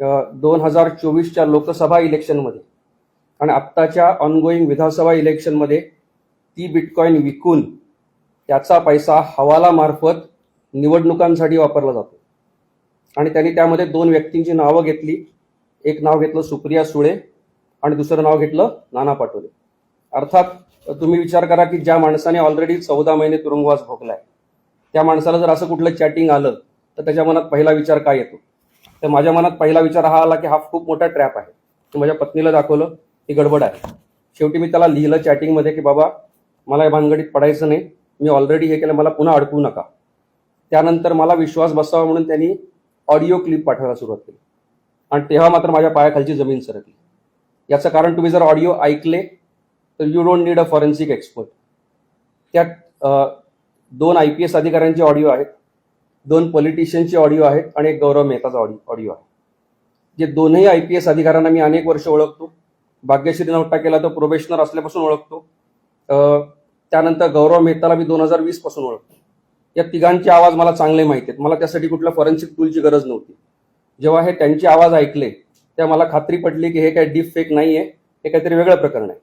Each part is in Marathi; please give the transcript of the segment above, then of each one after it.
दोन हजार चोवीसच्या लोकसभा इलेक्शनमध्ये आणि आत्ताच्या ऑनगोईंग विधानसभा इलेक्शनमध्ये ती बिटकॉईन विकून त्याचा पैसा हवालामार्फत निवडणुकांसाठी वापरला जातो. आणि त्यांनी त्यामध्ये दोन व्यक्तींची नावं घेतली. एक नाव घेतलं सुप्रिया सुळे आणि दुसरं नाव घेतलं नाना पाटोले. अर्थात तुम्ही विचार करा की ज्या माणसाने ऑलरेडी चौदा महिने तुरुंगवास भोगलाय त्या माणसाला जर असं कुठलं चॅटिंग आलं तर त्याच्या मनात पहिला विचार काय येतो? तर माझ्या मनात पहिला विचार हा आला की हा खूप मोठा ट्रॅप आहे. माझ्या पत्नीला दाखवलं ही गडबड आहे. शेवटी मी त्याला लिहिलं चॅटिंगमध्ये की बाबा मला या भानगडीत पडायचं नाही. मी ऑलरेडी हे केलं मला पुन्हा अडकवू नका. त्यानंतर मला विश्वास बसावा म्हणून त्यांनी ऑडिओ क्लिप पाठवायला सुरुवात केली. आणि तेव्हा मात्र माझ्या पायाखालची जमीन सरकली. याचं कारण तुम्ही जर ऑडिओ ऐकले तर you don't need a forensic expert त्यात दोन आय पी एस अधिकाऱ्यांचे ऑडिओ आहेत. दोन पॉलिटिशियनचे ऑडिओ आहेत आणि एक गौरव मेहताचा ऑडिओ ऑडिओ आहे. जे दोनही आय पी एस अधिकाऱ्यांना मी अनेक वर्ष ओळखतो. भाग्यश्री नवटा केला तो प्रोबेशनर असल्यापासून ओळखतो. त्यानंतर गौरव मेहताला मी दोन हजार वीसपासून ओळखतो. या तिघांचे आवाज मला चांगले माहिती आहेत. मला त्यासाठी कुठल्या फॉरेन्सिक टूलची गरज नव्हती. जेव्हा हे त्यांचे आवाज ऐकले तेव्हा मला खात्री पडली की हे काही डीप फेक नाही आहे हे काहीतरी वेगळं प्रकरण आहे.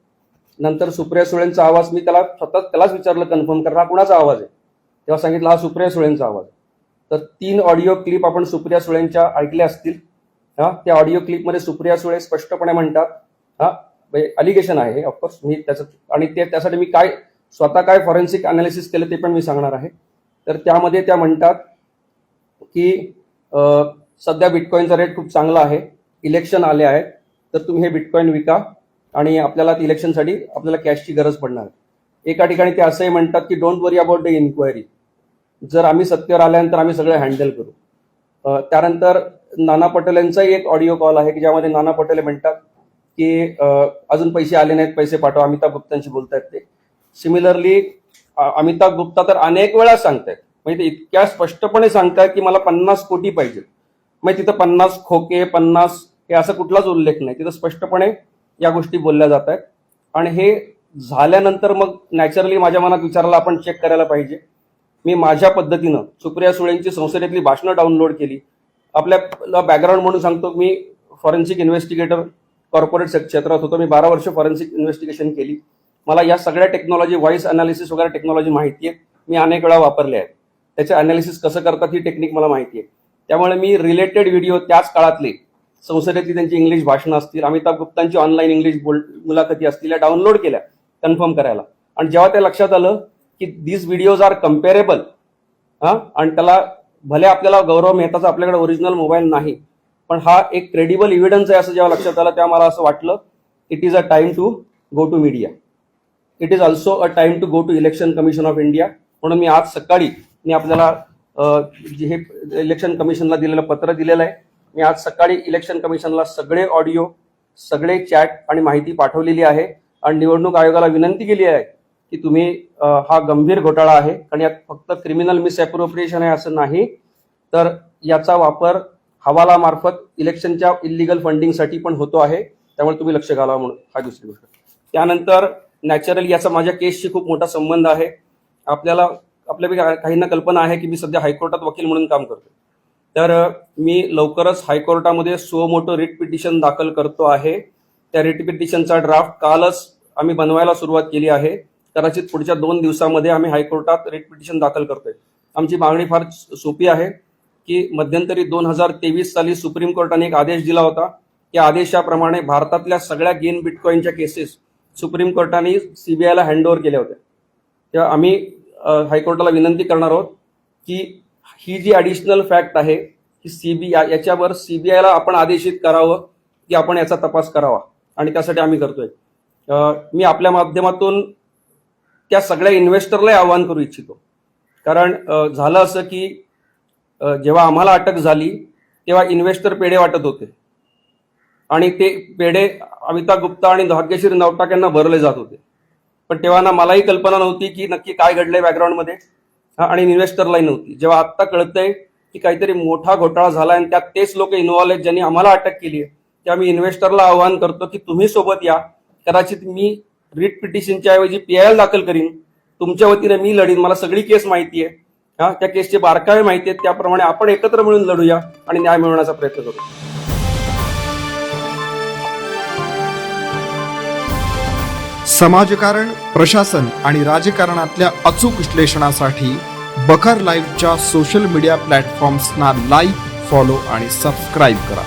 नंतर सुप्रिया सुळेंचा आवाज मी त्याला स्वतः त्यालाच विचारलं कन्फर्म करा हा कुणाचा आवाज आहे? तेव्हा सांगितलं हा सुप्रिया सुळेंचा आवाज आहे. तर तीन ऑडिओ क्लिप आपण सुप्रिया सुळेंच्या ऐकल्या असतील. हा त्या ऑडिओ क्लिपमध्ये सुप्रिया सुळे स्पष्टपणे म्हणतात. हा म्हणजे अलिगेशन आहे ऑफकोर्स मी त्याचं आणि ते त्यासाठी मी काय स्वतः काय फॉरेन्सिक अनालिसिस केलं ते पण मी सांगणार आहे. तर त्यामध्ये त्या म्हणतात की सध्या बिटकॉईनचा रेट खूप चांगला आहे. इलेक्शन आले आहेत. तर तुम्ही हे बिटकॉईन विका आणि आपल्याला इलेक्शनसाठी आपल्याला कॅशची गरज पडणार. एका ठिकाणी ते असंही म्हणतात की don't worry about the inquiry जर आम्ही सत्तेवर आल्यानंतर आम्ही सगळं हँडल करू. त्यानंतर नाना पटेल यांचाही एक ऑडिओ कॉल आहे की ज्यामध्ये नाना पटेल म्हणतात की अजून पैसे आले नाहीत पैसे पाठवा अमिताभ गुप्तांशी बोलतायत ते. सिमिलरली अमिताभ गुप्ता तर अनेक वेळा सांगतायत. म्हणजे ते इतक्या स्पष्टपणे सांगतायत की मला पन्नास कोटी पाहिजे म्हणजे तिथं पन्नास खोके पन्नास हे असं कुठलाच उल्लेख नाही. तिथं स्पष्टपणे या गोष्टी बोलल्या जात आहेत आणि हे झाल्यानंतर मग नॅचरली माझ्या मनात विचारायला आपण चेक करायला पाहिजे. मी माझ्या पद्धतीनं सुप्रिया सुळेंची संसदेतली भाषणं डाउनलोड केली. आपल्या बॅकग्राऊंड म्हणून सांगतो मी फॉरेन्सिक इन्व्हेस्टिगेटर कॉर्पोरेट क्षेत्रात होतो. मी बारा वर्ष फॉरेन्सिक इन्व्हेस्टिगेशन केली. मला या सगळ्या टेक्नॉलॉजी व्हॉइस अनालिसिस वगैरे टेक्नॉलॉजी माहिती आहे. मी अनेक वेळा वापरले आहेत. त्याचे अनालिसिस कसं करतात ही टेक्निक मला माहिती आहे. त्यामुळे मी रिलेटेड व्हिडिओ त्याच काळातले संसदेतली त्यांची इंग्लिश भाषणं असतील अमिताभ गुप्तांची ऑनलाईन इंग्लिश बोल मुलाखती असतील या डाउनलोड केल्या कन्फर्म करायला. आणि जेव्हा ते लक्षात आलं की दीज व्हिडिओज आर कम्पेरेबल हा? आणि त्याला भले आपल्याला गौरव मेहताचा आपल्याकडे ओरिजिनल मोबाईल नाही पण हा एक क्रेडिबल इव्हिडन्स आहे असं जेव्हा लक्षात आलं तेव्हा मला असं वाटलं it is a time to go to media it is also a time to go to election commission of India म्हणून मी आज सकाळी मी आपल्याला जे हे इलेक्शन कमिशनला दिलेलं पत्र दिलेलं आहे मी आज सकाळी इलेक्शन कमिशनला सगळे ऑडिओ सगळे चॅट आणि माहिती पाठवलेली आहे. आणि निवडणूक आयोगाला विनंती केली आहे की तुम्ही हा गंभीर घोटाळा आहे कारण यात फक्त क्रिमिनल मिसअप्रोप्रिएशन आहे असं नाही. तर याचा वापर हवालामार्फत इलेक्शनच्या इलिगल फंडिंगसाठी पण होतो आहे. त्यामुळे तुम्ही लक्ष घालावा म्हणून हा दुसरी गोष्ट. त्यानंतर नॅचरली याचा माझ्या केसशी खूप मोठा संबंध आहे. आपल्याला आपल्यापैकी काहींना कल्पना आहे की मी सध्या हायकोर्टात वकील म्हणून काम करतो तर मी लवकरच हायकोर्टामध्ये सो मोठं रिट पिटिशन दाखल करतो आहे. त्या रिट पिटिशनचा ड्राफ्ट कालच आम्ही बनवायला सुरुवात केली आहे. कदाचित पुढच्या दोन दिवसामध्ये आम्ही हायकोर्टात रेट पिटिशन दाखल करतोय. आमची मागणी फार सोपी आहे की मध्यंतरी दोन हजार तेवीस साली सुप्रीम कोर्टाने एक आदेश दिला होता. या आदेशाप्रमाणे भारतातल्या सगळ्या गेन बिटकॉईनच्या केसेस सुप्रीम कोर्टाने सीबीआयला हँडओव्हर केल्या होत्या. तेव्हा आम्ही हायकोर्टाला विनंती करणार आहोत की ही जी ॲडिशनल फॅक्ट आहे की सीबीआय याच्यावर सीबीआयला आपण आदेशित करावं की आपण याचा तपास करावा. आणि त्यासाठी आम्ही करतोय. मी आपल्या माध्यमातून त्या सगळ्या इन्व्हेस्टरलाही आवाहन करू इच्छितो. कारण झालं असं की जेव्हा आम्हाला अटक झाली तेव्हा इन्व्हेस्टर पेढे वाटत होते. आणि ते पेढे अमिताभ गुप्ता आणि भाग्यश्री नवटाक यांना भरले जात होते. पण तेव्हा ना मलाही कल्पना नव्हती की नक्की काय घडलंय बॅकग्राऊंडमध्ये आणि इन्व्हेस्टरलाही नव्हती. जेव्हा आत्ता कळतंय की काहीतरी मोठा घोटाळा झाला आणि त्यात तेच लोक इन्व्हॉल्व आहेत ज्यांनी आम्हाला अटक केली आहे तेव्हा मी इन्व्हेस्टरला आवाहन करतो की तुम्ही सोबत या. कदाचित मी रिट पिटिशनच्या ऐवजी पी आय एल दाखल करीन. तुमच्या वतीने मी लढीन. मला सगळी केस माहिती आहे. हा त्या केसचे बारकावे माहिती आहेत. त्याप्रमाणे आपण एकत्र मिळून लढूया आणि न्याय मिळवण्याचा प्रयत्न करू. समाजकारण प्रशासन आणि राजकारणातल्या अचूक विश्लेषणासाठी बखर लाईव्हच्या सोशल मीडिया प्लॅटफॉर्म्सना लाईक फॉलो आणि सबस्क्राईब करा.